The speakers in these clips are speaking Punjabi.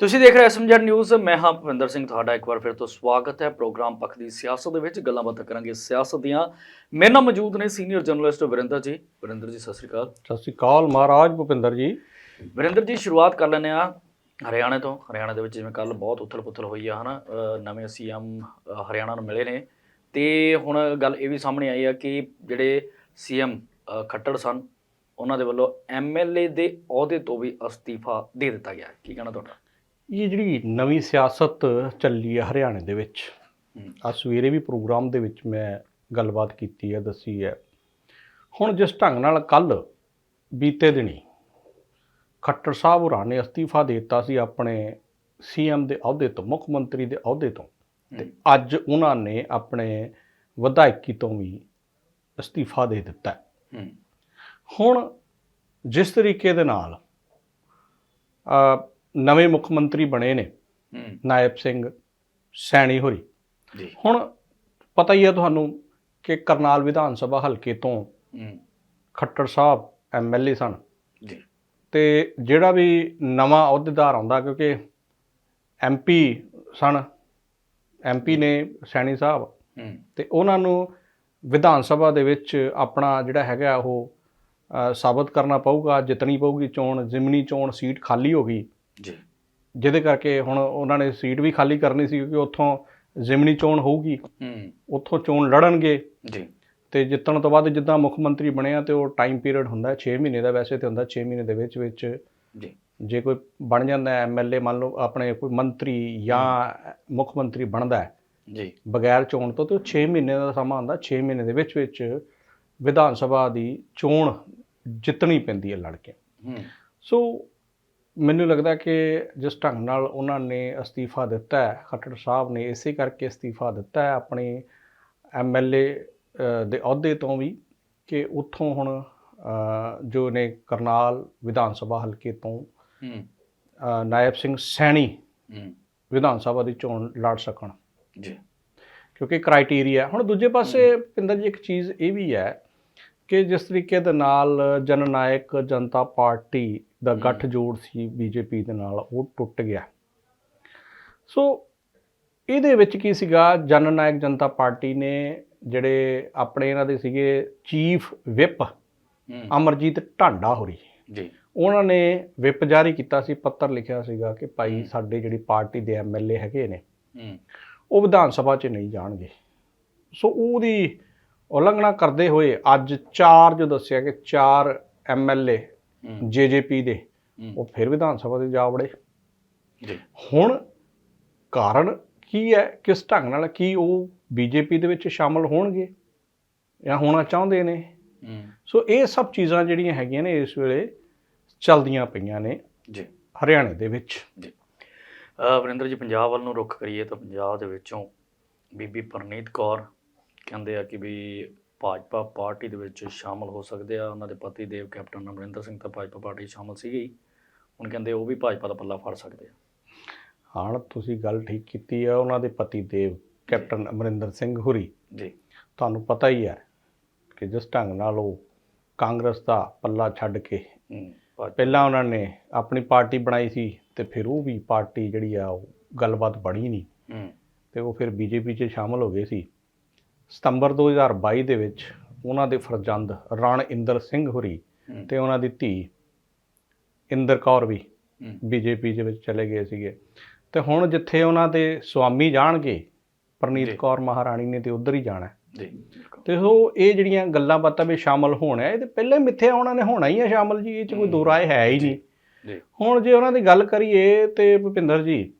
ਤੁਸੀਂ ਦੇਖ ਰਹੇ ਐਸਐਮਜੈਡ ਨਿਊਜ਼ ਮੈਂ ਹਾਂ ਭਵਿੰਦਰ ਸਿੰਘ ਤੁਹਾਡਾ ਇੱਕ ਵਾਰ ਫਿਰ ਤੋਂ ਸਵਾਗਤ ਹੈ। ਪ੍ਰੋਗਰਾਮ ਪੱਖ ਦੀ ਸਿਆਸਤ ਦੇ ਵਿੱਚ ਗੱਲਾਂ ਬਾਤਾਂ ਕਰਾਂਗੇ ਸਿਆਸਤ ਦੀਆਂ। ਮੇਰੇ ਨਾਲ ਮੌਜੂਦ ਨੇ ਸੀਨੀਅਰ ਜਰਨਲਿਸਟ ਵਰਿੰਦਰ ਜੀ। ਵਰਿੰਦਰ ਜੀ ਸਤਿ ਸ਼੍ਰੀ ਅਕਾਲ। ਸਤਿ ਸ਼੍ਰੀ ਅਕਾਲ ਮਹਾਰਾਜ ਭੁਪਿੰਦਰ ਜੀ। ਵਰਿੰਦਰ ਜੀ ਸ਼ੁਰੂਆਤ ਕਰ ਲੈਂਦੇ ਆ ਹਰਿਆਣਾ ਤੋਂ। ਹਰਿਆਣਾ ਦੇ ਵਿੱਚ ਜਿਵੇਂ ਕੱਲ ਬਹੁਤ ਉਥਲ-ਪੁਥਲ ਹੋਈ ਆ ਹਨਾ? ਨਵੇਂ ਸੀਐਮ ਹਰਿਆਣਾ ਨੂੰ ਮਿਲੇ ਨੇ। ਤੇ ਹੁਣ ਗੱਲ ਇਹ ਵੀ ਸਾਹਮਣੇ ਆਈ ਆ ਕਿ ਜਿਹੜੇ ਸੀਐਮ ਖੱਟੜ ਸਨ ਉਹਨਾਂ ਦੇ ਵੱਲੋਂ ਐਮਐਲਏ ਦੇ ਅਹੁਦੇ ਤੋਂ ਵੀ ਅਸਤੀਫਾ ਦੇ ਦਿੱਤਾ ਗਿਆ ਕੀ ਕਹਿਣਾ ਤੁਹਾਡਾ? ਇਹ ਜਿਹੜੀ ਨਵੀਂ ਸਿਆਸਤ ਚੱਲੀ ਹੈ ਹਰਿਆਣੇ ਦੇ ਵਿੱਚ। ਆ ਸਵੇਰੇ ਵੀ ਪ੍ਰੋਗਰਾਮ ਦੇ ਵਿੱਚ ਮੈਂ ਗੱਲਬਾਤ ਕੀਤੀ ਹੈ ਦੱਸੀ ਹੈ ਹੁਣ ਜਿਸ ਢੰਗ ਨਾਲ ਕੱਲ ਬੀਤੇ ਦਿਨੀ ਖੱਟਰ ਸਾਹਿਬ ਹੋਰਾਂ ਨੇ ਅਸਤੀਫਾ ਦੇ ਦਿੱਤਾ ਸੀ ਆਪਣੇ ਸੀਐਮ ਦੇ ਅਹੁਦੇ ਤੋਂ ਮੁੱਖ ਮੰਤਰੀ ਦੇ ਅਹੁਦੇ ਤੋਂ ਤੇ ਅੱਜ ਉਹਨਾਂ ਨੇ ਆਪਣੇ ਵਿਧਾਇਕੀ ਤੋਂ ਵੀ ਅਸਤੀਫਾ ਦੇ ਦਿੱਤਾ। ਹੁਣ ਜਿਸ ਤਰੀਕੇ ਦੇ ਨਾਲ ਨਵੇਂ ਮੁੱਖ ਮੰਤਰੀ ਬਣੇ ਨੇ। ਨਾਇਬ ਸਿੰਘ ਸੈਣੀ ਹੋਰੀ। ਜੀ। ਹੁਣ ਪਤਾ ਹੀ ਹੈ ਤੁਹਾਨੂੰ ਕਿ ਕਰਨਾਲ ਵਿਧਾਨ ਸਭਾ ਹਲਕੇ ਤੋਂ ਖੱਟੜ ਸਾਹਿਬ ਐਮਐਲਏ ਸਨ। ਜੀ। ਤੇ ਜਿਹੜਾ ਵੀ ਨਵਾਂ ਅਹੁਦੇਦਾਰ ਆਉਂਦਾ ਕਿਉਂਕਿ ਐਮਪੀ ਸਨ ਐਮਪੀ ਨੇ ਸੈਣੀ ਸਾਹਿਬ। ਤੇ ਉਹਨਾਂ ਨੂੰ ਵਿਧਾਨ ਸਭਾ ਦੇ ਵਿੱਚ ਆਪਣਾ ਜਿਹੜਾ ਹੈਗਾ ਉਹ ਸਾਬਤ ਕਰਨਾ ਪਊਗਾ ਜਿੱਤਣੀ ਪਊਗੀ ਚੋਣ ਜ਼ਿਮਨੀ ਚੋਣ ਸੀਟ ਖਾਲੀ ਹੋ ਗਈ। ਜੀ। ਜਿਹਦੇ ਕਰਕੇ ਹੁਣ ਉਹਨਾਂ ਨੇ ਸੀਟ ਵੀ ਖਾਲੀ ਕਰਨੀ ਸੀ ਕਿਉਂਕਿ ਉੱਥੋਂ ਜ਼ਿਮਨੀ ਚੋਣ ਹੋਊਗੀ। ਹੂੰ। ਉੱਥੋਂ ਚੋਣ ਲੜਨਗੇ। ਜੀ। ਤੇ ਜਿੱਤਣ ਤੋਂ ਬਾਅਦ ਜਿੱਦਾਂ ਮੁੱਖ ਮੰਤਰੀ ਬਣਿਆ ਤੇ ਉਹ ਟਾਈਮ ਪੀਰੀਅਡ ਹੁੰਦਾ 6 ਮਹੀਨੇ ਦਾ ਵੈਸੇ ਤੇ ਹੁੰਦਾ 6 ਮਹੀਨੇ ਦੇ ਵਿੱਚ ਵਿੱਚ ਜੀ। ਜੇ ਕੋਈ ਬਣ ਜਾਂਦਾ ਐਮਐਲਏ ਮੰਨ ਲਓ ਆਪਣੇ ਕੋਈ ਮੰਤਰੀ ਜਾਂ ਮੁੱਖ ਮੰਤਰੀ ਬਣਦਾ ਹੈ। ਜੀ। ਬਗੈਰ ਚੋਣ ਤੋਂ ਤੇ ਉਹ 6 ਮਹੀਨੇ ਦਾ ਸਮਾਂ ਹੁੰਦਾ 6 ਮਹੀਨੇ ਦੇ ਵਿੱਚ ਵਿੱਚ ਵਿਧਾਨ ਸਭਾ ਦੀ ਚੋਣ ਜਿੱਤਣੀ ਪੈਂਦੀ ਹੈ ਲੜ ਕੇ ਹੂੰ। ਸੋ ਮੈਨੂੰ ਲੱਗਦਾ ਕਿ ਜਿਸ ਢੰਗ ਨਾਲ ਉਹਨਾਂ ਨੇ ਅਸਤੀਫਾ ਦਿੱਤਾ ਹੈ ਖੱਟੜ ਸਾਹਿਬ ਨੇ ਇਸੇ ਕਰਕੇ ਅਸਤੀਫਾ ਦਿੱਤਾ ਹੈ ਆਪਣੇ ਐਮਐਲਏ ਦੇ ਅਹੁਦੇ ਤੋਂ ਵੀ ਕਿ ਉੱਥੋਂ ਹੁਣ ਜੋ ਨੇ ਕਰਨਾਲ ਵਿਧਾਨ ਸਭਾ ਹਲਕੇ ਤੋਂ ਨਾਇਬ ਸਿੰਘ ਸੈਣੀ ਵਿਧਾਨ ਸਭਾ ਦੀ ਚੋਣ ਲੜ ਸਕਣ। ਜੀ। ਕਿਉਂਕਿ ਕ੍ਰਾਈਟੇਰੀਆ ਹੁਣ ਦੂਜੇ ਪਾਸੇ ਪਿੰਦਰ ਜੀ ਇੱਕ ਚੀਜ਼ ਇਹ ਵੀ ਹੈ ਕਿ ਜਿਸ ਤਰੀਕੇ ਦੇ ਨਾਲ ਜਨਨਾਇਕ ਜਨਤਾ ਪਾਰਟੀ ਦਾ ਗੱਠਜੋੜ ਸੀ ਬੀਜੇਪੀ ਦੇ ਨਾਲ ਉਹ ਟੁੱਟ ਗਿਆ। ਸੋ ਇਹਦੇ ਵਿੱਚ ਕੀ ਸੀਗਾ? ਜਨਨਾਇਕ ਜਨਤਾ ਪਾਰਟੀ ਨੇ ਜਿਹੜੇ ਆਪਣੇ ਇਹਨਾਂ ਦੇ ਸੀਗੇ ਚੀਫ ਵਿਪ ਅਮਰਜੀਤ ਢਾਂਡਾ ਹੋਰੀ। ਜੀ। ਉਹਨਾਂ ਨੇ ਵਿਪ ਜਾਰੀ ਕੀਤਾ ਸੀ ਪੱਤਰ ਲਿਖਿਆ ਸੀਗਾ ਕਿ ਭਾਈ ਸਾਡੇ ਜਿਹੜੀ ਪਾਰਟੀ ਦੇ ਐਮਐਲਏ ਹੈਗੇ ਨੇ ਉਹ ਵਿਧਾਨ ਸਭਾ 'ਚ ਨਹੀਂ ਜਾਣਗੇ। ਸੋ ਉਹਦੀ ਉਲੰਘਣਾ ਕਰਦੇ ਹੋਏ ਅੱਜ ਚਾਰ ਜੋ ਦੱਸਿਆ ਕਿ ਚਾਰ ਐਮਐਲਏ ਹੂੰ। ਜੇਜੇਪੀ ਦੇ ਉਹ ਫਿਰ ਵਿਧਾਨ ਸਭਾ ਦੇ ਜਾ ਵੜੇ। ਜੀ। ਹੁਣ ਕਾਰਨ ਕੀ ਹੈ? ਕਿਸ ਢੰਗ ਨਾਲ ਕੀ ਉਹ ਬੀਜੇਪੀ ਦੇ ਵਿੱਚ ਸ਼ਾਮਲ ਹੋਣਗੇ? ਜਾਂ ਹੋਣਾ ਚਾਹੁੰਦੇ ਨੇ? ਸੋ ਇਹ ਸਭ ਚੀਜ਼ਾਂ ਜਿਹੜੀਆਂ ਹੈਗੀਆਂ ਨੇ ਇਸ ਵੇਲੇ ਚੱਲਦੀਆਂ ਪਈਆਂ ਨੇ ਜੀ। ਹਰਿਆਣੇ ਦੇ ਵਿੱਚ। ਜੀ। ਅ, ਵਰਿੰਦਰ ਜੀ ਪੰਜਾਬ ਵੱਲ ਨੂੰ ਰੁੱਖ ਕਰੀਏ ਤਾਂ ਪੰਜਾਬ ਦੇ ਵਿੱਚੋਂ ਬੀਬੀ ਪਰਨੀਤ ਕੌਰ ਕਹਿੰਦੇ ਆ ਕਿ ਵੀ ਭਾਜਪਾ ਪਾਰਟੀ ਦੇ ਵਿੱਚ ਸ਼ਾਮਲ ਹੋ ਸਕਦੇ ਆ। ਉਹਨਾਂ ਦੇ ਪਤੀ ਦੇਵ ਕੈਪਟਨ ਅਮਰਿੰਦਰ ਸਿੰਘ ਤਾਂ ਭਾਜਪਾ ਪਾਰਟੀ ਸ਼ਾਮਲ ਸੀਗੇ ਹੀ। ਹੁਣ ਕਹਿੰਦੇ ਉਹ ਵੀ ਭਾਜਪਾ ਦਾ ਪੱਲਾ ਫੜ ਸਕਦੇ ਆ। ਹਾਂ ਤੁਸੀਂ ਗੱਲ ਠੀਕ ਕੀਤੀ ਹੈ ਉਹਨਾਂ ਦੇ ਪਤੀ ਦੇਵ ਕੈਪਟਨ ਅਮਰਿੰਦਰ ਸਿੰਘ ਹੁਰੀ। ਜੀ। ਤੁਹਾਨੂੰ ਪਤਾ ਹੀ ਹੈ ਕਿ ਜਿਸ ਢੰਗ ਨਾਲ ਉਹ ਕਾਂਗਰਸ ਦਾ ਪੱਲਾ ਛੱਡ ਕੇ ਪਹਿਲਾਂ ਉਹਨਾਂ ਨੇ ਆਪਣੀ ਪਾਰਟੀ ਬਣਾਈ ਸੀ ਤੇ ਫਿਰ ਉਹ ਵੀ ਪਾਰਟੀ ਜਿਹੜੀ ਆ ਉਹ ਗੱਲਬਾਤ ਬਣੀ ਨਹੀਂ। ਤੇ ਉਹ ਫਿਰ ਬੀਜੇਪੀ 'ਚ ਸ਼ਾਮਲ ਹੋ ਗਏ ਸੀ। ਸਤੰਬਰ 2022 ਦੇ ਵਿੱਚ ਉਹਨਾਂ ਦੇ ਫਰਜ਼ੰਦ ਰਣ ਇੰਦਰ ਸਿੰਘ ਹੁਰੀ ਤੇ ਉਹਨਾਂ ਦੀ ਧੀ ਇੰਦਰ ਕੌਰ ਵੀ ਬੀਜੇਪੀ ਦੇ ਵਿੱਚ ਚਲੇ ਗਏ ਸੀਗੇ ਤੇ ਹੁਣ ਜਿੱਥੇ ਉਹਨਾਂ ਦੇ ਸਵਾਮੀ ਜਾਣਗੇ ਪ੍ਰਨੀਤ। ਕੌਰ ਮਹਾਰਾਣੀ ਨੇ ਤੇ ਉਧਰ ਹੀ ਜਾਣਾ। ਜੀ। ਤੇ ਉਹ ਇਹ ਜਿਹੜੀਆਂ ਗੱਲਾਂ ਬਾਤਾਂ ਵਿੱਚ ਸ਼ਾਮਲ ਹੋਣਾ ਹੈ, ਇਹ ਤੇ ਪਹਿਲਾਂ ਮਿੱਥੇ ਉਹਨਾਂ ਨੇ ਹੋਣਾ ਹੀ ਹੈ ਸ਼ਾਮਲ ਜੀ ਇਹ ਚ ਕੋਈ। ਦੋ ਰਾਏ ਹੈ ਹੀ ਨਹੀਂ ਹੁਣ ਜੇ ਉਹਨਾਂ ਦੀ ਗੱਲ ਕਰੀਏ ਤੇ ਭੁਪਿੰਦਰ ਜੀ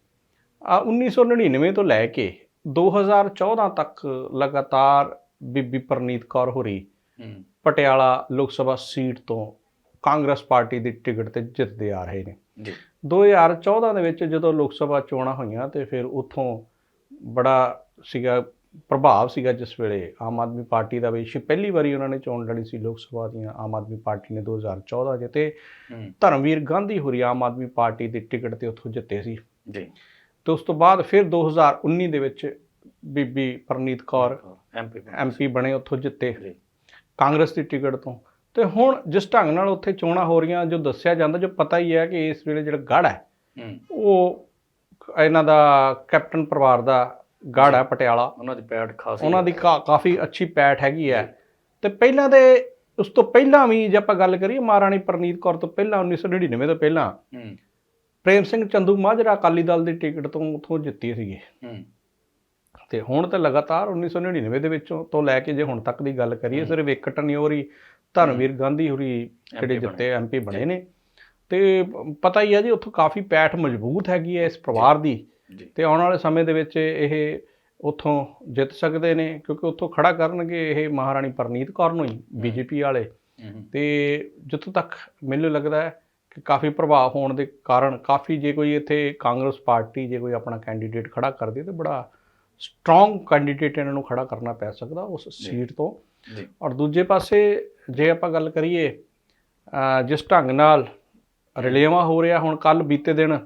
ਆ 1999 ਤੋਂ ਲੈ ਕੇ 2014 ਤੱਕ ਲਗਾਤਾਰ ਬੀਬੀ ਪ੍ਰਨੀਤ ਕੌਰ ਹੋਰੀ ਪਟਿਆਲਾ ਲੋਕ ਸਭਾ ਸੀਟ ਤੋਂ ਕਾਂਗਰਸ ਪਾਰਟੀ ਦੀ ਟਿਕਟ ਤੇ ਜਿੱਤਦੇ ਆ ਰਹੇ ਨੇ। ਜੀ। 2014 ਦੇ ਵਿੱਚ ਜਦੋਂ ਲੋਕ ਸਭਾ ਚੋਣਾਂ ਹੋਈਆਂ ਤੇ ਫਿਰ ਉੱਥੋਂ ਬੜਾ ਸੀਗਾ ਪ੍ਰਭਾਵ ਸੀਗਾ ਜਿਸ ਵੇਲੇ ਆਮ ਆਦਮੀ ਪਾਰਟੀ ਦਾ ਵੀ ਸ਼ੀ ਪਹਿਲੀ ਵਾਰੀ ਉਹਨਾਂ ਨੇ ਚੋਣ ਲੜੀ ਸੀ ਲੋਕ ਸਭਾ ਦੀਆਂ ਆਮ ਆਦਮੀ ਪਾਰਟੀ ਨੇ 2014 ਜਿੱਤੇ ਧਰਮਵੀਰ ਗਾਂਧੀ ਹੋਰੀ ਆਮ ਆਦਮੀ ਪਾਰਟੀ ਦੀ ਟਿਕਟ ਤੇ ਉੱਥੋਂ ਜਿੱਤੇ ਸੀ। ਜੀ। ਤੇ ਉਸ ਤੋਂ ਬਾਅਦ ਫਿਰ 2019 ਦੇ ਵਿੱਚ ਬੀਬੀ ਪ੍ਰਨੀਤ ਕੌਰ ਐਮਪੀ ਐਮਪੀ ਬਣੇ ਉੱਥੋਂ ਜਿੱਤੇ। ਕਾਂਗਰਸ ਦੀ ਟਿਕਟ ਤੋਂ। ਤੇ ਹੁਣ ਜਿਸ ਢੰਗ ਨਾਲ ਉੱਥੇ ਚੋਣਾਂ ਹੋ ਰਹੀਆਂ ਜੋ ਦੱਸਿਆ ਜਾਂਦਾ ਜੋ ਪਤਾ ਹੀ ਹੈ ਕਿ ਇਸ ਵੇਲੇ ਜਿਹੜਾ ਗੜ ਹੈ ਉਹ ਇਹਨਾਂ ਦਾ ਕੈਪਟਨ ਪਰਿਵਾਰ ਦਾ ਗੜ ਹੈ ਪਟਿਆਲਾ। ਉਹਨਾਂ ਦੀ ਪੈੜ ਖਾਸ ਉਹਨਾਂ ਦੀ ਕਾਫੀ ਅੱਛੀ ਪੈਠ ਹੈਗੀ ਹੈ। ਤੇ ਪਹਿਲਾਂ ਦੇ ਉਸ ਤੋਂ ਪਹਿਲਾਂ ਵੀ ਜੇ ਆਪਾਂ ਗੱਲ ਕਰੀਏ ਮਹਾਰਾਣੀ ਪ੍ਰਨੀਤ ਕੌਰ ਤੋਂ ਪਹਿਲਾਂ 1999 ਤੋਂ ਪਹਿਲਾਂ ਪ੍ਰੇਮ ਸਿੰਘ ਚੰਦੂ ਮਾਜਰਾ ਅਕਾਲੀ ਦਲ ਦੀ ਟਿਕਟ ਤੋਂ ਉਥੋਂ ਜਿੱਤੇ ਸੀਗੇ। ਹੂੰ। ਤੇ ਹੁਣ ਤਾਂ ਲਗਾਤਾਰ 1999 ਦੇ ਵਿੱਚੋਂ ਤੋਂ ਲੈ ਕੇ ਜੇ ਹੁਣ ਤੱਕ ਦੀ ਗੱਲ ਕਰੀਏ ਸਿਰਫ ਇੱਕ ਟਨਿਓਰ ਧਰਮਵੀਰ ਗਾਂਧੀ ਹੋਰੀ ਜਿਹੜੇ ਜਿੱਤੇ ਐਮਪੀ ਬਣੇ ਨੇ। ਤੇ ਪਤਾ ਹੀ ਹੈ ਜੀ ਉੱਥੋਂ ਕਾਫੀ ਪੈਠ ਮਜ਼ਬੂਤ ਹੈਗੀ ਹੈ ਇਸ ਪਰਿਵਾਰ ਦੀ। ਤੇ ਆਉਣ ਵਾਲੇ ਸਮੇਂ ਦੇ ਵਿੱਚ ਇਹ ਉੱਥੋਂ ਜਿੱਤ ਸਕਦੇ ਨੇ ਕਿਉਂਕਿ ਉੱਥੋਂ ਖੜਾ ਕਰਨਗੇ ਇਹ ਮਹਾਰਾਣੀ ਪ੍ਰਨੀਤ ਕੌਰ ਨੂੰ ਹੀ ਬੀਜੇਪੀ ਵਾਲੇ। ਤੇ ਜਿੱਥੋਂ ਤੱਕ ਮੈਨੂੰ ਲੱਗਦਾ ਹੈ ਕਿ ਕਾਫੀ ਪ੍ਰਭਾਵ ਹੋਣ ਦੇ ਕਾਰਨ ਕਾਫੀ ਜੇ ਕੋਈ ਇੱਥੇ ਕਾਂਗਰਸ ਪਾਰਟੀ ਜੇ ਕੋਈ ਆਪਣਾ ਕੈਂਡੀਡੇਟ ਖੜਾ ਕਰਦੀ ਤੇ ਬੜਾ ਸਟਰੋਂਗ ਕੈਂਡੀਡੇਟ ਇਹਨਾਂ ਨੂੰ ਖੜਾ ਕਰਨਾ ਪੈ ਸਕਦਾ ਉਸ ਸੀਟ ਤੋਂ। ਜੀ। ਔਰ ਦੂਜੇ ਪਾਸੇ ਜੇ ਆਪਾਂ ਗੱਲ ਕਰੀਏ ਜਿਸ ਢੰਗ ਨਾਲ ਰਲੇਵਾ ਹੋ ਰਿਹਾ ਹੁਣ ਕੱਲ ਬੀਤੇ ਦਿਨ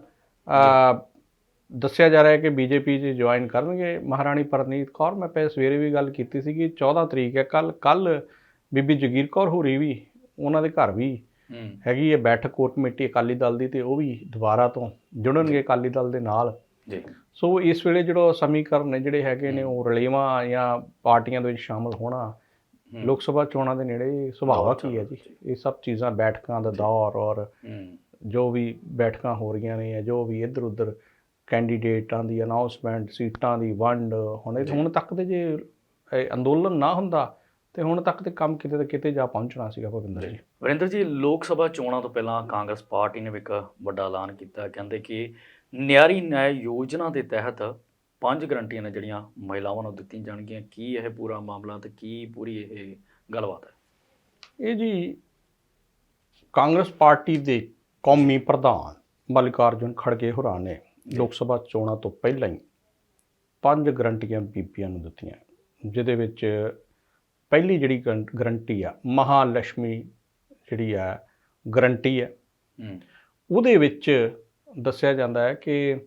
ਦੱਸਿਆ ਜਾ ਰਿਹਾ ਹੈ ਕਿ ਬੀਜੇਪੀ 'ਚ ਜੁਆਇਨ ਕਰਨਗੇ ਮਹਾਰਾਣੀ ਪ੍ਰਨੀਤ ਕੌਰ। ਮੈਂ ਪਹਿਲੇ ਸਵੇਰੇ ਵੀ ਗੱਲ ਕੀਤੀ ਸੀਗੀ 14 ਤਰੀਕ ਹੈ ਕੱਲ ਕੱਲ ਬੀਬੀ ਜਗੀਰ ਕੌਰ ਹੋਰੀ ਵੀ ਉਹਨਾਂ ਦੇ ਘਰ ਵੀ ਹੈਗੀ ਹੈ ਬੈਠਕ ਕੋਰ ਕਮੇਟੀ ਅਕਾਲੀ ਦਲ ਦੀ ਤੇ ਉਹ ਵੀ ਦੁਬਾਰਾ ਤੋਂ ਜੁੜਨਗੇ ਅਕਾਲੀ ਦਲ ਦੇ ਨਾਲ। ਜੀ। ਸੋ ਇਸ ਵੇਲੇ ਜਿਹੜਾ ਸਮੀਕਰਨ ਨੇ ਜਿਹੜੇ ਹੈਗੇ ਨੇ ਉਹ ਰਲੇਵਾਂ ਜਾਂ ਪਾਰਟੀਆਂ ਦੇ ਵਿੱਚ ਸ਼ਾਮਲ ਹੋਣਾ। ਲੋਕ ਸਭਾ ਚੋਣਾਂ ਦੇ ਨੇੜੇ ਸੁਭਾਵਕ ਹੀ ਹੈ ਜੀ। ਇਹ ਸਭ ਚੀਜ਼ਾਂ ਬੈਠਕਾਂ ਦਾ ਦੌਰ ਔਰ ਜੋ ਵੀ ਬੈਠਕਾਂ ਹੋ ਰਹੀਆਂ ਨੇ ਜਾਂ ਜੋ ਵੀ ਇੱਧਰ ਉੱਧਰ ਕੈਂਡੀਡੇਟਾਂ ਦੀ ਅਨਾਉਂਸਮੈਂਟ ਸੀਟਾਂ ਦੀ ਵੰਡ ਹੁਣ ਇਹ ਹੁਣ ਤੱਕ ਤੇ ਜੇ ਇਹ ਅੰਦੋਲਨ ਨਾ ਹੁੰਦਾ ਤੇ ਹੁਣ ਤੱਕ ਤੇ ਕੰਮ ਕਿਤੇ ਤੇ ਕਿਤੇ ਜਾ ਪਹੁੰਚਣਾ ਸੀਗਾ ਭਵਿੰਦਰ ਜੀ। ਵਰਿੰਦਰ ਜੀ ਲੋਕ ਸਭਾ ਚੋਣਾਂ ਤੋਂ ਪਹਿਲਾਂ ਕਾਂਗਰਸ ਪਾਰਟੀ ਨੇ ਵੀ ਇੱਕ ਵੱਡਾ ਐਲਾਨ ਕੀਤਾ। ਕਹਿੰਦੇ ਕਿ ਨਿਆਰੀ ਨਿਆਂ ਯੋਜਨਾ ਦੇ ਤਹਿਤ ਪੰਜ ਗਰੰਟੀਆਂ ਨੇ ਜਿਹੜੀਆਂ ਮਹਿਲਾਵਾਂ ਨੂੰ ਦਿੱਤੀਆਂ ਜਾਣਗੀਆਂ। ਕੀ ਇਹ ਪੂਰਾ ਮਾਮਲਾ ਤੇ ਕੀ ਪੂਰੀ ਇਹ ਗੱਲਬਾਤ ਹੈ? ਇਹ ਜੀ ਕਾਂਗਰਸ ਪਾਰਟੀ ਦੇ ਕੌਮੀ ਪ੍ਰਧਾਨ ਮੱਲਿਕਾਰਜੁਨ ਖੜਗੇ ਹੋਰਾਂ ਨੇ ਲੋਕ ਸਭਾ ਚੋਣਾਂ ਤੋਂ ਪਹਿਲਾਂ ਹੀ ਪੰਜ ਗਰੰਟੀਆਂ ਬੀਬੀਆਂ ਨੂੰ ਦਿੱਤੀਆਂ। ਜਿਹਦੇ ਵਿੱਚ ਪਹਿਲੀ ਜਿਹੜੀ ਗਰੰ- ਗਰੰਟੀ ਆ ਮਹਾਲక్ష్ਮੀ ਜਿਹੜੀ ਆ ਗਰੰਟੀ ਹੈ। ਉਹਦੇ ਵਿੱਚ ਦੱਸਿਆ ਜਾਂਦਾ ਹੈ ਕਿ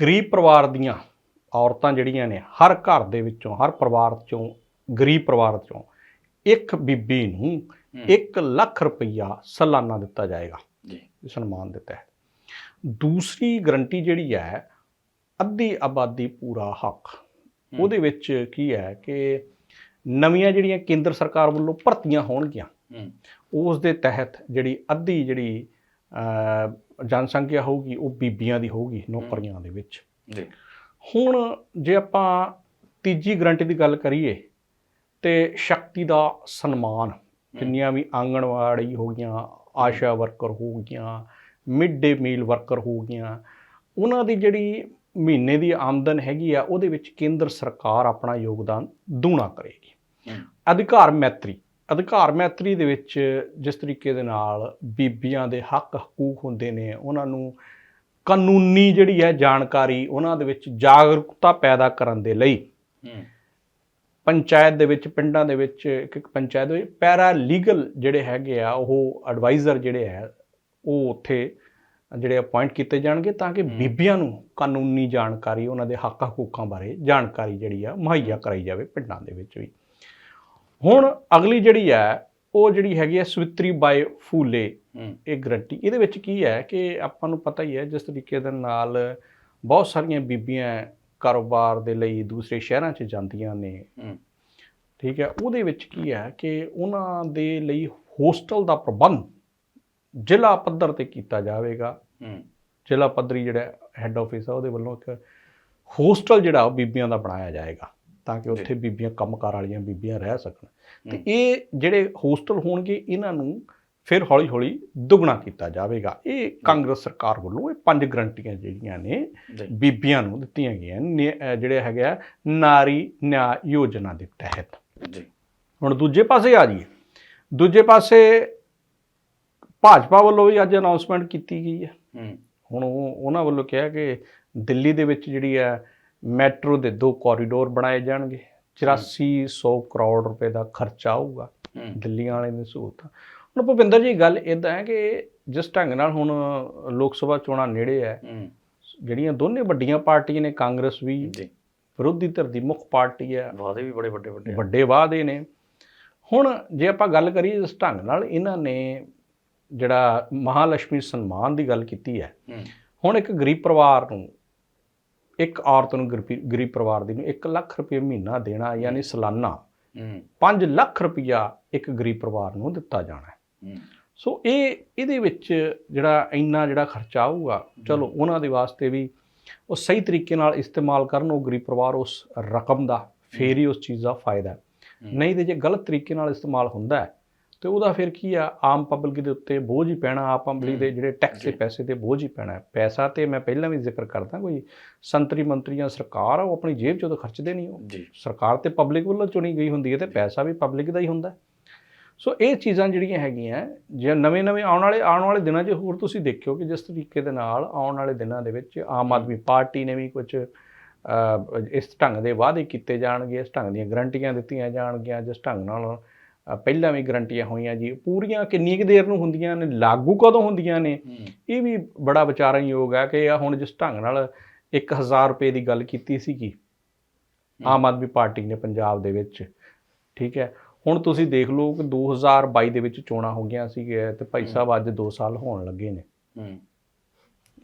ਗਰੀਬ ਪਰਿਵਾਰ ਦੀਆਂ ਔਰਤਾਂ ਜਿਹੜੀਆਂ ਨੇ ਹਰ ਘਰ ਦੇ ਵਿੱਚੋਂ ਹਰ ਪਰਿਵਾਰ ਚੋਂ ਗਰੀਬ ਪਰਿਵਾਰ ਚੋਂ ਇੱਕ ਬੀਬੀ ਨੂੰ ਹੂੰ। 1 ਲੱਖ ਰੁਪਈਆ ਸਾਲਾਨਾ ਦਿੱਤਾ ਜਾਏਗਾ। ਜੀ। ਸਨਮਾਨ ਦਿੱਤਾ ਹੈ। ਦੂਸਰੀ ਗਰੰਟੀ ਜਿਹੜੀ ਹੈ ਅੱਧੀ ਆਬਾਦੀ ਪੂਰਾ ਹੱਕ। ਉਹਦੇ ਵਿੱਚ ਕੀ ਹੈ ਕਿ ਨਵੀਆਂ ਜਿਹੜੀਆਂ ਕੇਂਦਰ ਸਰਕਾਰ ਵੱਲੋਂ ਭਰਤੀਆਂ ਹੋਣਗੀਆਂ ਹੂੰ। ਉਸ ਦੇ ਤਹਿਤ ਜਿਹੜੀ ਅੱਧੀ ਜਿਹੜੀ ਜਨਸੰਖਿਆ ਹੋਊਗੀ ਉਹ ਬੀਬੀਆਂ ਦੀ ਹੋਊਗੀ ਨੌਕਰੀਆਂ ਦੇ ਵਿੱਚ। ਹੁਣ ਜੇ ਆਪਾਂ ਤੀਜੀ ਗਰੰਟੀ ਦੀ ਗੱਲ ਕਰੀਏ ਤੇ ਸ਼ਕਤੀ ਦਾ ਸਨਮਾਨ ਜਿੰਨੀਆਂ ਵੀ ਆਂਗਣਵਾੜੀ ਹੋ ਗਈਆਂ ਆਸ਼ਾ ਵਰਕਰ ਹੋ ਗਈਆਂ ਮਿਡ ਡੇ ਮੀਲ ਵਰਕਰ ਹੋ ਗਈਆਂ ਉਹਨਾਂ ਦੀ ਜਿਹੜੀ ਮਹੀਨੇ ਦੀ ਆਮਦਨ ਹੈਗੀ ਆ ਉਹਦੇ ਵਿੱਚ ਕੇਂਦਰ ਸਰਕਾਰ ਆਪਣਾ ਯੋਗਦਾਨ ਦੂਣਾ ਕਰੇਗੀ। ਅਧਿਕਾਰ ਮੈਤਰੀ ਅਧਿਕਾਰ ਮੈਤਰੀ ਦੇ ਵਿੱਚ ਜਿਸ ਤਰੀਕੇ ਦੇ ਨਾਲ ਬੀਬੀਆਂ ਦੇ ਹੱਕ ਹਕੂਕ ਹੁੰਦੇ ਨੇ ਉਹਨਾਂ ਨੂੰ ਕਾਨੂੰਨੀ ਜਿਹੜੀ ਹੈ ਜਾਣਕਾਰੀ ਉਹਨਾਂ ਦੇ ਵਿੱਚ ਜਾਗਰੂਕਤਾ ਪੈਦਾ ਕਰਨ ਦੇ ਲਈ ਪੰਚਾਇਤ ਦੇ ਵਿੱਚ ਪਿੰਡਾਂ ਦੇ ਵਿੱਚ ਇੱਕ ਇੱਕ ਪੰਚਾਇਤ ਦੇ ਪੈਰਾ ਲੀਗਲ ਜਿਹੜੇ ਹੈਗੇ ਆ ਉਹ ਐਡਵਾਈਜ਼ਰ ਜਿਹੜੇ ਹੈ ਉਹ ਉੱਥੇ ਜਿਹੜੇ ਅਪਾਇੰਟ ਕੀਤੇ ਜਾਣਗੇ ਤਾਂ ਕਿ ਬੀਬੀਆਂ ਨੂੰ ਕਾਨੂੰਨੀ ਜਾਣਕਾਰੀ ਉਹਨਾਂ ਦੇ ਹੱਕ ਹਕੂਕਾਂ ਬਾਰੇ ਜਾਣਕਾਰੀ ਜਿਹੜੀ ਆ ਮੁਹੱਈਆ ਕਰਾਈ ਜਾਵੇ ਪਿੰਡਾਂ ਦੇ ਵਿੱਚ ਵੀ। ਹੁਣ ਅਗਲੀ ਜਿਹੜੀ ਹੈ ਉਹ ਜਿਹੜੀ ਹੈਗੀ ਹੈ ਸਵਿਤਰੀ ਬਾਈ ਫੂਲੇ ਇਹ ਗਰੰਟੀ ਇਹਦੇ ਵਿੱਚ ਕੀ ਹੈ ਕਿ ਆਪਾਂ ਨੂੰ ਪਤਾ ਹੀ ਹੈ ਜਿਸ ਤਰੀਕੇ ਦੇ ਨਾਲ ਬਹੁਤ ਸਾਰੀਆਂ ਬੀਬੀਆਂ ਕਾਰੋਬਾਰ ਦੇ ਲਈ ਦੂਸਰੇ ਸ਼ਹਿਰਾਂ 'ਚ ਜਾਂਦੀਆਂ ਨੇ। ਠੀਕ ਹੈ ਉਹਦੇ ਵਿੱਚ ਕੀ ਹੈ ਕਿ ਉਹਨਾਂ ਦੇ ਲਈ ਹੋਸਟਲ ਦਾ ਪ੍ਰਬੰਧ ਜ਼ਿਲ੍ਹਾ ਪੱਧਰ ਤੇ ਕੀਤਾ ਜਾਵੇਗਾ। ਹੂੰ। ਜ਼ਿਲ੍ਹਾ ਪੱਧਰੀ ਜਿਹੜਾ ਹੈੱਡ ਆਫਿਸ ਆ ਉਹਦੇ ਵੱਲੋਂ ਇੱਕ ਹੋਸਟਲ ਜਿਹੜਾ ਉਹ ਬੀਬੀਆਂ ਦਾ ਬਣਾਇਆ ਜਾਏਗਾ ਤਾਂ ਕਿ ਉੱਥੇ ਬੀਬੀਆਂ ਕੰਮਕਾਰ ਵਾਲੀਆਂ ਬੀਬੀਆਂ ਰਹਿ ਸਕਣ। ਤੇ ਇਹ ਜਿਹੜੇ ਹੋਸਟਲ ਹੋਣਗੇ ਇਹਨਾਂ ਨੂੰ ਫਿਰ ਹੌਲੀ-ਹੌਲੀ ਦੁੱਗਣਾ ਕੀਤਾ ਜਾਵੇਗਾ। ਇਹ ਕਾਂਗਰਸ ਸਰਕਾਰ ਵੱਲੋਂ ਇਹ ਪੰਜ ਗਰੰਟੀਆਂ ਜਿਹੜੀਆਂ ਨੇ ਜੀ। ਬੀਬੀਆਂ ਨੂੰ ਦਿੱਤੀਆਂ ਗਈਆਂ ਜਿਹੜੇ ਹੈਗੇ ਆ ਨਾਰੀ ਨਿਆਂ ਯੋਜਨਾ ਦੇ ਤਹਿਤ। ਜੀ। ਹੁਣ ਦੂਜੇ ਪਾਸੇ ਆ ਜਾਈਏ। ਦੂਜੇ ਪਾਸੇ ਭਾਜਪਾ ਵੱਲੋਂ ਵੀ ਅੱਜ ਅਨਾਉਂਸਮੈਂਟ ਕੀਤੀ ਗਈ ਹੈ। ਹੁਣ ਉਹ ਉਹਨਾਂ ਵੱਲੋਂ ਕਿਹਾ ਕਿ ਦਿੱਲੀ ਦੇ ਵਿੱਚ ਜਿਹੜੀ ਹੈ ਮੈਟਰੋ ਦੇ ਦੋ ਕੋਰੀਡੋਰ ਬਣਾਏ ਜਾਣਗੇ। 8400 ਕਰੋੜ ਰੁਪਏ ਦਾ ਖਰਚਾ ਆਊਗਾ ਦਿੱਲੀ ਵਾਲੇ ਦੀ ਸਹੂਲਤਾਂ। ਹੁਣ ਭੁਪਿੰਦਰ ਜੀ ਗੱਲ ਇਦਾਂ ਹੈ ਕਿ ਜਿਸ ਢੰਗ ਨਾਲ ਹੁਣ ਲੋਕ ਸਭਾ ਚੋਣਾਂ ਨੇੜੇ ਹੈ ਜਿਹੜੀਆਂ ਦੋਨੇ ਵੱਡੀਆਂ ਪਾਰਟੀਆਂ ਨੇ ਕਾਂਗਰਸ ਵੀ ਵਿਰੋਧੀ ਧਿਰ ਦੀ ਮੁੱਖ ਪਾਰਟੀ ਹੈ। ਵਾਅਦੇ ਵੀ ਬੜੇ ਵੱਡੇ ਵੱਡੇ। ਵੱਡੇ ਵਾਅਦੇ ਨੇ। ਹੁਣ ਜੇ ਆਪਾਂ ਗੱਲ ਕਰੀਏ ਇਸ ਢੰਗ ਨਾਲ ਇਹਨਾਂ ਨੇ ਜਿਹੜਾ ਮਹਾਲక్ష్ਮੀ ਸਨਮਾਨ ਦੀ ਗੱਲ ਕੀਤੀ ਹੈ ਹੁਣ ਇੱਕ ਗਰੀਬ ਪਰਿਵਾਰ ਨੂੰ ਇੱਕ ਔਰਤ ਨੂੰ ਗਰੀਬੀ- ਪਰਿਵਾਰ ਦੀ ਨੂੰ 1 ਲੱਖ ਰੁਪਏ ਮਹੀਨਾ ਦੇਣਾ ਯਾਨੀ ਸਾਲਾਨਾ ਹੂੰ। 5 ਲੱਖ ਰੁਪਇਆ ਇੱਕ ਗਰੀਬ ਪਰਿਵਾਰ ਨੂੰ ਦਿੱਤਾ ਜਾਣਾ ਸੋ ਇਹ ਇਹਦੇ ਵਿੱਚ ਜਿਹੜਾ ਇੰਨਾ ਜਿਹੜਾ ਖਰਚਾ ਆਊਗਾ ਚਲੋ ਉਹਨਾਂ ਦੇ ਵਾਸਤੇ ਵੀ ਉਹ ਸਹੀ ਤਰੀਕੇ ਨਾਲ ਇਸਤੇਮਾਲ ਕਰਨ ਉਹ ਗਰੀਬ ਪਰਿਵਾਰ ਉਸ ਰਕਮ ਦਾ ਫੇਰ ਹੀ। ਉਸ ਚੀਜ਼ ਦਾ ਫਾਇਦਾ। ਨਹੀਂ ਤੇ ਜੇ ਗਲਤ ਤਰੀਕੇ ਨਾਲ ਇਸਤੇਮਾਲ ਹੁੰਦਾ ਹੈ ਤੇ ਉਹਦਾ ਫਿਰ ਕੀ ਆ ਆਮ ਪਬਲਿਕ ਦੇ ਉੱਤੇ ਬੋਝ ਹੀ ਪੈਣਾ ਆਮ ਪਬਲਿਕ ਦੇ ਜਿਹੜੇ ਟੈਕਸ ਦੇ। ਪੈਸੇ ਤੇ ਬੋਝ ਹੀ ਪੈਣਾ। ਪੈਸਾ ਤੇ ਮੈਂ ਪਹਿਲਾਂ ਵੀ ਜ਼ਿਕਰ ਕਰਦਾ ਕੋਈ ਸੰਤਰੀ ਮੰਤਰੀ ਜਾਂ ਸਰਕਾਰ ਆ ਉਹ ਆਪਣੀ ਜੇਬ ਚੋਂ ਤਾਂ ਖਰਚਦੇ ਨਹੀਂ ਉਹ ਸਰਕਾਰ ਤੇ ਪਬਲਿਕ ਵੱਲੋਂ ਚੁਣੀ ਗਈ ਹੁੰਦੀ ਹੈ ਤੇ ਪੈਸਾ ਵੀ ਪਬਲਿਕ ਦਾ ਹੀ ਹੁੰਦਾ। ਸੋ ਇਹ ਚੀਜ਼ਾਂ ਜਿਹੜੀਆਂ ਹੈਗੀਆਂ ਜੇ ਨਵੇਂ-ਨਵੇਂ ਆਉਣ ਵਾਲੇ ਆਉਣ ਵਾਲੇ ਦਿਨਾਂ 'ਚ ਹੋਰ ਤੁਸੀਂ ਦੇਖਿਓ ਕਿ ਜਿਸ ਤਰੀਕੇ ਦੇ ਨਾਲ ਆਉਣ ਵਾਲੇ ਦਿਨਾਂ ਦੇ ਵਿੱਚ ਆਮ ਆਦਮੀ ਪਾਰਟੀ ਨੇ ਵੀ ਕੁਝ ਇਸ ਢੰਗ ਦੇ ਵਾਅਦੇ ਕੀਤੇ ਜਾਣਗੇ ਇਸ ਢੰਗ ਦੀਆਂ ਗਰੰਟੀਆਂ ਦਿੱਤੀਆਂ ਜਾਣਗੀਆਂ ਜਿਸ ਢੰਗ ਨਾਲ ਪਹਿਲਾਂ ਵੀ ਗਰੰਟੀਆਂ ਹੋਈਆਂ ਜੀ ਪੂਰੀਆਂ ਕਿੰਨੀ ਕੁ ਦੇਰ ਨੂੰ ਹੁੰਦੀਆਂ ਨੇ ਲਾਗੂ ਕਦੋਂ ਹੁੰਦੀਆਂ ਨੇ? ਇਹ ਵੀ ਬੜਾ ਵਿਚਾਰਨਯੋਗ ਹੈ ਕਿ ਆ ਹੁਣ ਜਿਸ ਢੰਗ ਨਾਲ 1000 ਰੁਪਏ ਦੀ ਗੱਲ ਕੀਤੀ ਸੀਗੀ ਆਮ ਆਦਮੀ ਪਾਰਟੀ ਨੇ ਪੰਜਾਬ ਦੇ ਵਿੱਚ ਠੀਕ ਹੈ? ਹੁਣ ਤੁਸੀਂ ਦੇਖ ਲਓ ਕਿ 2022 ਦੇ ਵਿੱਚ ਚੋਣਾਂ ਹੋ ਗਈਆਂ ਸੀਗੇ ਤੇ ਭਾਈ ਸਾਹਿਬ ਅੱਜ 2 ਸਾਲ ਹੋਣ ਲੱਗੇ ਨੇ।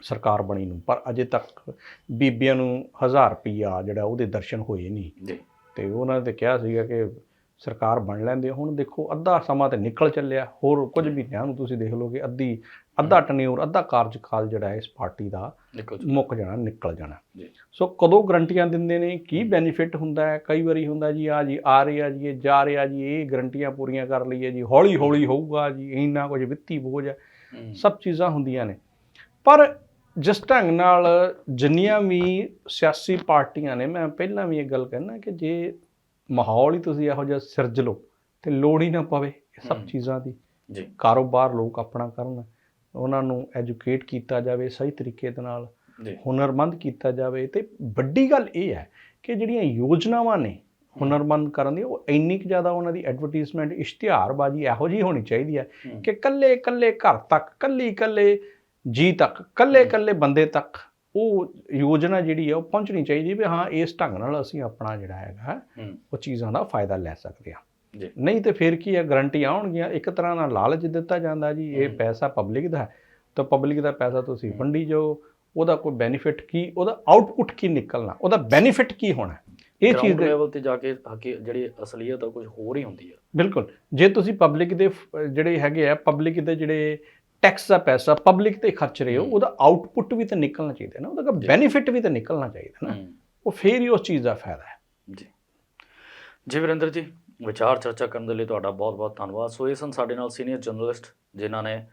ਸਰਕਾਰ ਬਣੀ ਨੂੰ ਪਰ ਅਜੇ ਤੱਕ ਬੀਬੀਆਂ ਨੂੰ 1000 ਰੁਪਈਆ ਜਿਹੜਾ ਉਹਦੇ ਦਰਸ਼ਨ ਹੋਏ ਨਹੀਂ। ਤੇ ਉਹਨਾਂ ਨੇ ਤੇ ਕਿਹਾ ਸੀਗਾ ਕਿ ਸਰਕਾਰ ਬਣ ਲੈਂਦੇ ਹੁਣ ਦੇਖੋ ਅੱਧਾ ਸਮਾਂ ਤੇ ਨਿਕਲ ਚੱਲਿਆ ਹੋਰ ਕੁਝ ਮਹੀਨਿਆਂ ਨੂੰ ਤੁਸੀਂ ਦੇਖ ਕਿ ਅੱਧੀ ਅੱਧਾ ਟਨਿਓਰ ਅੱਧਾ ਕਾਰਜਕਾਲ ਜਿਹੜਾ ਹੈ ਇਸ ਪਾਰਟੀ ਦਾ ਮੁੱਕ ਜਾਣਾ ਨਿਕਲ ਜਾਣਾ। ਸੋ ਕਦੋਂ ਗਰੰਟੀਆਂ ਦਿੰਦੇ ਨੇ ਕੀ ਬੈਨੀਫਿਟ ਹੁੰਦਾ ਹੈ? ਕਈ ਵਾਰੀ ਹੁੰਦਾ ਜੀ ਆ ਜੀ ਆ ਰਿਹਾ ਜੀ ਇਹ ਜਾ ਰਿਹਾ ਜੀ ਇਹ ਗਰੰਟੀਆਂ ਪੂਰੀਆਂ ਕਰ ਲਈਏ ਜੀ ਹੌਲੀ ਹੌਲੀ ਹੋਊਗਾ ਜੀ ਇੰਨਾ ਕੁਝ ਵਿੱਤੀ ਬੋਝ ਹੂੰ। ਸਭ ਚੀਜ਼ਾਂ ਹੁੰਦੀਆਂ ਨੇ। ਪਰ ਜਿਸ ਢੰਗ ਨਾਲ ਜਿੰਨੀਆਂ ਵੀ ਸਿਆਸੀ ਪਾਰਟੀਆਂ ਨੇ ਮੈਂ ਪਹਿਲਾਂ ਵੀ ਇਹ ਗੱਲ ਕਹਿਣਾ ਕਿ ਜੇ ਮਾਹੌਲ ਹੀ ਤੁਸੀਂ ਇਹੋ ਜਿਹਾ ਸਿਰਜ ਲਓ ਤੇ ਲੋੜ ਹੀ ਨਾ ਪਵੇ ਇਹ ਸਭ। ਚੀਜ਼ਾਂ ਦੀ ਜੀ ਕਾਰੋਬਾਰ ਲੋਕ ਆਪਣਾ ਕਰਨ ਉਹਨਾਂ ਨੂੰ ਐਜੂਕੇਟ ਕੀਤਾ ਜਾਵੇ ਸਹੀ ਤਰੀਕੇ ਦੇ ਨਾਲ ਜੀ ਹੁਨਰਮੰਦ ਕੀਤਾ ਜਾਵੇ ਤੇ ਵੱਡੀ ਗੱਲ ਇਹ ਹੈ ਕਿ ਜਿਹੜੀਆਂ ਯੋਜਨਾਵਾਂ ਨੇ ਹੁਨਰਮੰਦ ਕਰਨ ਦੀ ਉਹ ਇੰਨੀ ਕੁ ਜ਼ਿਆਦਾ ਉਹਨਾਂ ਦੀ ਐਡਵਰਟਾਈਜ਼ਮੈਂਟ ਇਸ਼ਤਿਹਾਰਬਾਜ਼ੀ ਇਹੋ ਜਿਹੀ ਹੋਣੀ ਚਾਹੀਦੀ ਹੂੰ। ਕਿ ਕੱਲੇ ਕੱਲੇ ਘਰ ਤੱਕ ਕੱਲੀ ਕੱਲੇ ਜੀ ਤੱਕ ਕੱਲੇ ਕੱਲੇ ਬੰਦੇ ਤੱਕ ਉਹ ਯੋਜਨਾ ਜਿਹੜੀ ਹੈ ਉਹ ਪਹੁੰਚਣੀ ਚਾਹੀਦੀ ਵੀ ਹਾਂ ਇਸ ਢੰਗ ਨਾਲ ਅਸੀਂ ਆਪਣਾ ਜਿਹੜਾ ਹੈਗਾ ਹੂੰ। ਉਹ ਚੀਜ਼ਾਂ ਦਾ ਫਾਇਦਾ ਲੈ ਸਕਦੇ ਹਾਂ। ਜੀ। ਨਹੀਂ ਤੇ ਫਿਰ ਕੀ ਹੈ ਗਰੰਟੀ ਆਉਣਗੀਆਂ ਇੱਕ ਤਰ੍ਹਾਂ ਨਾਲ ਲਾਲਚ ਦਿੱਤਾ ਜਾਂਦਾ ਜੀ ਇਹ। ਪੈਸਾ ਪਬਲਿਕ ਦਾ ਹੈ। ਤਾਂ ਪਬਲਿਕ ਦਾ ਪੈਸਾ ਤੁਸੀਂ ਵੰਡੀ ਜਾਓ ਉਹਦਾ ਕੋਈ ਬੈਨੀਫਿਟ ਕੀ ਉਹਦਾ ਆਊਟਪੁੱਟ ਕੀ ਨਿਕਲਣਾ ਉਹਦਾ ਬੈਨੀਫਿਟ ਕੀ ਹੋਣਾ ਇਹ ਚੀਜ਼ ਦੇ ਲੈਵਲ ਤੇ ਜਾ ਕੇ ਹਕੀ ਜਿਹੜੀ ਅਸਲੀਅਤ ਆ ਕੁਝ ਹੋਰ ਹੀ ਹੁੰਦੀ ਆ। ਬਿਲਕੁਲ। ਜੇ ਤੁਸੀਂ ਪਬਲਿਕ ਦੇ ਜਿਹੜੇ ਹੈਗੇ ਆ ਪਬਲਿਕ ਦੇ ਜਿਹੜੇ ਟੈਕਸ ਦਾ ਪੈਸਾ ਪਬਲਿਕ ਤੇ ਖਰਚ ਰਹੇ ਹੋ। ਉਹਦਾ ਆਊਟਪੁੱਟ ਵੀ ਤਾਂ ਨਿਕਲਣਾ ਚਾਹੀਦਾ ਨਾ ਉਹਦਾ ਬੈਨੀਫਿਟ ਵੀ ਤਾਂ ਨਿਕਲਣਾ ਚਾਹੀਦਾ ਨਾ। ਉਹ ਫੇਰ ਹੀ ਉਸ ਚੀਜ਼ ਦਾ ਫਾਇਦਾ ਹੈ। ਜੀ। ਜੀ ਵਿਰਿੰਦਰ ਜੀ ਵਿਚਾਰ ਚਰਚਾ ਕਰਨ ਦੇ ਲਈ ਤੁਹਾਡਾ ਬਹੁਤ-ਬਹੁਤ ਧੰਨਵਾਦ। ਸੋ ਇਹ ਸਨ ਸਾਡੇ ਨਾਲ ਸੀਨੀਅਰ ਜਰਨਲਿਸਟ ਜਿਨ੍ਹਾਂ ਨੇ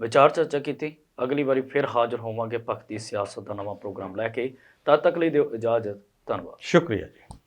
ਵਿਚਾਰ ਚਰਚਾ ਕੀਤੀ। ਅਗਲੀ ਵਾਰੀ ਫਿਰ ਹਾਜ਼ਰ ਹੋਵਾਂਗੇ ਭਗਤੀ ਸਿਆਸਤ ਦਾ ਨਵਾਂ ਪ੍ਰੋਗਰਾਮ ਲੈ ਕੇ। ਤਦ ਤੱਕ ਲਈ ਦਿਓ ਇਜਾਜ਼ਤ। ਧੰਨਵਾਦ। ਸ਼ੁਕਰੀਆ ਜੀ।